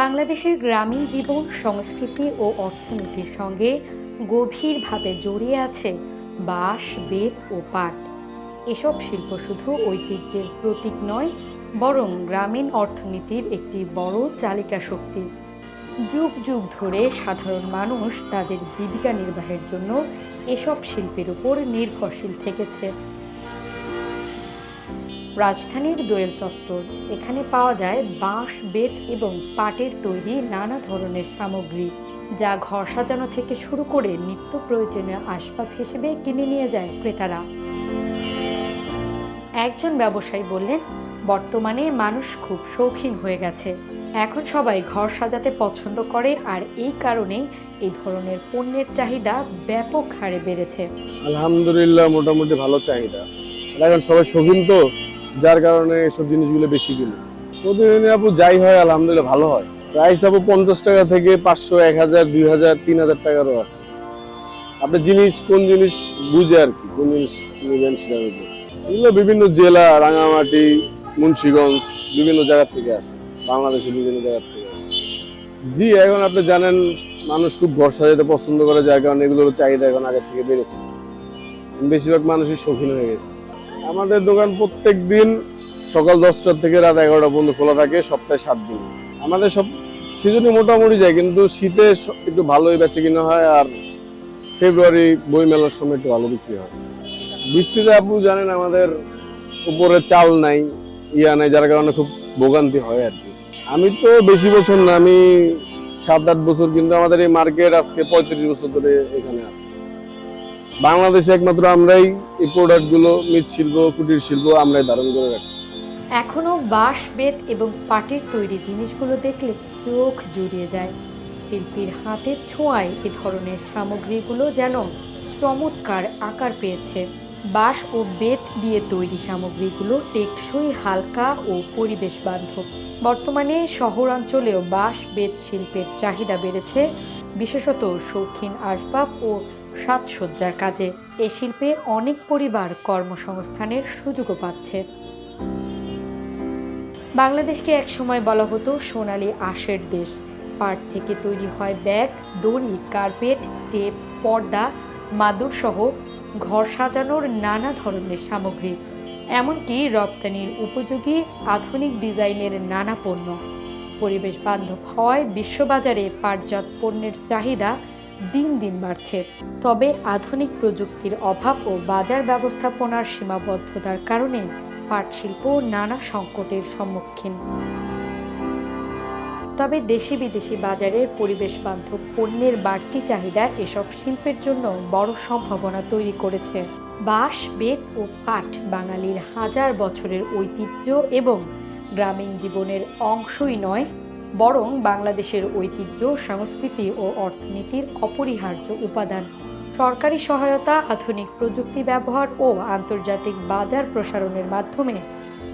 বাংলাদেশের গ্রামীণ জীবন, সংস্কৃতি ও অর্থনীতির সঙ্গে গভীরভাবে জড়িয়ে আছে বাঁশ, বেত ও পাট। এসব শিল্প শুধু ঐতিহ্যের প্রতীক নয়, বরং গ্রামীণ অর্থনীতির একটি বড় চালিকা শক্তি। যুগ যুগ ধরে সাধারণ মানুষ তাদের জীবিকা নির্বাহের জন্য এসব শিল্পের উপর নির্ভরশীল থেকেছে। রাজধানীর দোয়েল চত্বর। এখানে পাওয়া যায় বাঁশ, বেত এবং পাটের তৈরি নানা ধরনের সামগ্রী, যা ঘর সাজানো থেকে শুরু করে নিত্য প্রয়োজনীয় আসবাব হিসেবে কিনে নিয়ে যায় ক্রেতারা। একজন ব্যবসায়ী বললেন, বর্তমানে মানুষ খুব শৌখিন হয়ে গেছে। এখন সবাই ঘর সাজাতে পছন্দ করে আর এই কারণেই এই ধরনের পণ্যের চাহিদা ব্যাপক হারে বেড়েছে। আলহামদুলিল্লাহ, মোটামুটি ভালো চাহিদা। এখন সবাই শৌখিন তো? যার কারণে এসব জিনিসগুলো বেশি কিনে। প্রতিদিন আপু যাই হয়, আলহামদুলিল্লাহ ভালো হয়। প্রাইস আপু পঞ্চাশ টাকা থেকে পাঁচশো, এক হাজার, দুই হাজার, তিন হাজার টাকারও আছে। আপনি জিনিস, কোন জিনিস বুঝে আর কি, কোন জিনিস নেবেন সেটার উপর। এগুলো বিভিন্ন জেলা, রাঙামাটি, মুন্সিগঞ্জ, বিভিন্ন জায়গা থেকে আসে। বাংলাদেশের বিভিন্ন জায়গা থেকে আসে। জি, এখন আপনি জানেন, মানুষ খুব ঘর যেতে পছন্দ করে, যার কারণে এগুলোর চাহিদা এখন আগের থেকে বেড়েছে। বেশিরভাগ মানুষই শৌখিন হয়ে গেছে। আমাদের দোকান প্রত্যেক দিন সকাল দশটার থেকে রাত এগারোটা পর্যন্ত খোলা থাকে, সপ্তাহে সাত দিন। আমাদের সব সিজনে মোটামুটি যায়, কিন্তু শীতে একটু ভালোই বেচে কিনা হয় আর ফেব্রুয়ারি বই মেলার সময় একটু ভালো বিক্রি হয়। বৃষ্টিতে আপু জানেন আমাদের উপরে চাল নাই, ইয়া নাই, যার কারণে খুব ভোগান্তি হয় আর কি। আমি তো বেশি বছর না, আমি সাত আট বছর কিন্তু আমাদের এই মার্কেট আজকে পঁয়ত্রিশ বছর ধরে এখানে আছে। বাংলাদেশে একমাত্র আমরাই এই প্রোডাক্টগুলো মৃৎশিল্প কুটির শিল্প আমরাই ধারণ করে রাখছি। এখনও বাঁশ, বেত এবং পাটের তৈরি জিনিসগুলো দেখলে চোখ জুড়িয়ে যায়। শিল্পীর হাতের ছোঁয়ায় এ ধরনের সামগ্রীগুলো যেন চমৎকার আকার পেয়েছে। বাঁশ ও বেত দিয়ে তৈরি সামগ্রীগুলো টেকসই, হালকা ও পরিবেশ বান্ধব বর্তমানে শহরাঞ্চলেও বাঁশ, বেত শিল্পের চাহিদা বেড়েছে। বিশেষত শৌখিন আসবাব ও সাজসজ্জার কাজে এ শিল্পে অনেক পরিবার কর্মসংস্থানের সুযোগও পাচ্ছে। বাংলাদেশকে একসময় বলা হতো সোনালি আঁশের দেশ। পাট থেকে তৈরি হয় ব্যাগ, দড়ি, কার্পেট, টেপ, পর্দা, মাদুর সহ ঘর সাজানোর নানা ধরনের সামগ্রী। এমনকি রপ্তানির উপযোগী আধুনিক ডিজাইনের নানা পণ্য। পরিবেশ বান্ধব হওয়ায় বিশ্ববাজারে পাটজাত পণ্যের চাহিদা দিন দিন বাড়ছে। তবে আধুনিক প্রযুক্তির অভাব ও বাজার ব্যবস্থাপনার সীমাবদ্ধতার কারণে পাট শিল্প নানা সংকটের সম্মুখীন। তবে দেশি বিদেশি বাজারের পরিবেশ বান্ধব পণ্যের বাড়তি চাহিদা এসব শিল্পের জন্য বড় সম্ভাবনা তৈরি করেছে। বাঁশ, বেত ও পাট বাঙালির হাজার বছরের ঐতিহ্য এবং গ্রামীণ জীবনের অংশই নয়, বরং বাংলাদেশের ঐতিহ্য, সংস্কৃতি ও অর্থনীতির অপরিহার্য উপাদান। সরকারি সহায়তা, আধুনিক প্রযুক্তি ব্যবহার ও আন্তর্জাতিক বাজার প্রসারণের মাধ্যমে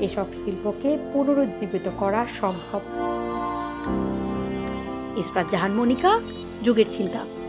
এসব শিল্পকে পুনরুজ্জীবিত করা সম্ভব। ইসরাত জাহান, মনিকা, যুগের চিন্তা।